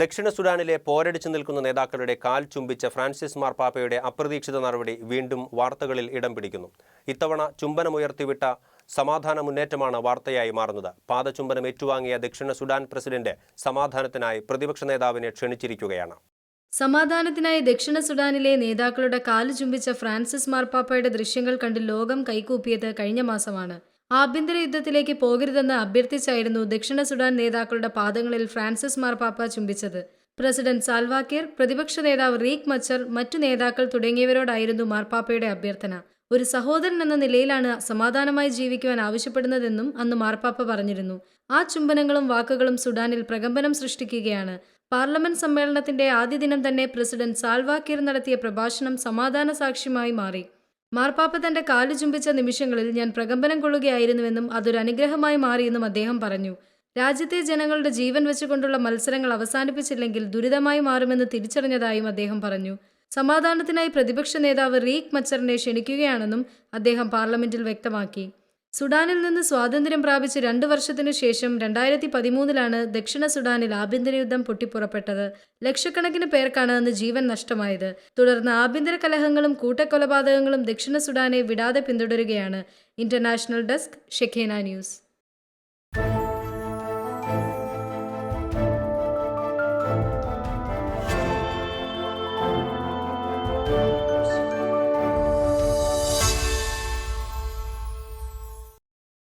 ദക്ഷിണ സുഡാനിലെ പോരടിച്ചു നിൽക്കുന്ന നേതാക്കളുടെ കാൽ ചുംബിച്ച ഫ്രാൻസിസ് മാർപ്പാപ്പയുടെ അപ്രതീക്ഷിത നടപടി വീണ്ടും വാർത്തകളിൽ ഇടം പിടിക്കുന്നു. ഇത്തവണ ചുംബനമുയർത്തിവിട്ട സമാധാന മുന്നേറ്റമാണ് വാർത്തയായി മാറുന്നത്. പാദചുംബനം ഏറ്റുവാങ്ങിയ ദക്ഷിണ സുഡാൻ പ്രസിഡന്റ് സമാധാനത്തിനായി പ്രതിപക്ഷ നേതാവിനെ ക്ഷണിച്ചിരിക്കുകയാണ്. സമാധാനത്തിനായി ദക്ഷിണ സുഡാനിലെ നേതാക്കളുടെ കാൽ ചുംബിച്ച ഫ്രാൻസിസ് മാർപ്പാപ്പയുടെ ദൃശ്യങ്ങൾ കണ്ട് ലോകം കൈകൂപ്പിയത് കഴിഞ്ഞ മാസമാണ്. ആഭ്യന്തര യുദ്ധത്തിലേക്ക് പോകരുതെന്ന് അഭ്യർത്ഥിച്ചായിരുന്നു ദക്ഷിണ സുഡാൻ നേതാക്കളുടെ പാദങ്ങളിൽ ഫ്രാൻസിസ് മാർപ്പാപ്പ ചുംബിച്ചത്. പ്രസിഡന്റ് സാൽവാക്കിർ പ്രതിപക്ഷ നേതാവ് റീക് മച്ചർ മറ്റു നേതാക്കൾ തുടങ്ങിയവരോടായിരുന്നു മാർപ്പാപ്പയുടെ അഭ്യർത്ഥന. ഒരു സഹോദരൻ എന്ന നിലയിലാണ് സമാധാനമായി ജീവിക്കുവാൻ ആവശ്യപ്പെടുന്നതെന്നും അന്ന് മാർപ്പാപ്പ പറഞ്ഞിരുന്നു. ആ ചുംബനങ്ങളും വാക്കുകളും സുഡാനിൽ പ്രകമ്പനം സൃഷ്ടിക്കുകയാണ്. പാർലമെന്റ് സമ്മേളനത്തിന്റെ ആദ്യ ദിനം തന്നെ പ്രസിഡന്റ് സാൽവാക്കിർ നടത്തിയ പ്രഭാഷണം സമാധാന സാക്ഷ്യമായി മാറി. മാർപ്പാപ്പ തന്റെ കാലു ചുംബിച്ച നിമിഷങ്ങളിൽ ഞാൻ പ്രകമ്പനം കൊള്ളുകയായിരുന്നുവെന്നും അതൊരു അനുഗ്രഹമായി മാറിയെന്നും അദ്ദേഹം പറഞ്ഞു. രാജ്യത്തെ ജനങ്ങളുടെ ജീവൻ വെച്ചുകൊണ്ടുള്ള മത്സരങ്ങൾ അവസാനിപ്പിച്ചില്ലെങ്കിൽ ദുരിതമായി മാറുമെന്ന് തിരിച്ചറിഞ്ഞതായും അദ്ദേഹം പറഞ്ഞു. സമാധാനത്തിനായി പ്രതിപക്ഷ നേതാവ് റീക് മച്ചറിനെ ക്ഷണിക്കുകയാണെന്നും അദ്ദേഹം പാർലമെന്റിൽ വ്യക്തമാക്കി. സുഡാനിൽ നിന്ന് സ്വാതന്ത്ര്യം പ്രാപിച്ച് രണ്ടു വർഷത്തിനു ശേഷം രണ്ടായിരത്തി പതിമൂന്നിലാണ് ദക്ഷിണ സുഡാനിൽ ആഭ്യന്തര യുദ്ധം പൊട്ടിപ്പുറപ്പെട്ടത്. ലക്ഷക്കണക്കിന് പേർക്കാണ് അന്ന് ജീവൻ നഷ്ടമായത്. തുടർന്ന് ആഭ്യന്തര കലഹങ്ങളും കൂട്ടക്കൊലപാതകങ്ങളും ദക്ഷിണ സുഡാനെ വിടാതെ പിന്തുടരുകയാണ്. ഇന്റർനാഷണൽ ഡെസ്ക് ഷെഖേന ന്യൂസ്.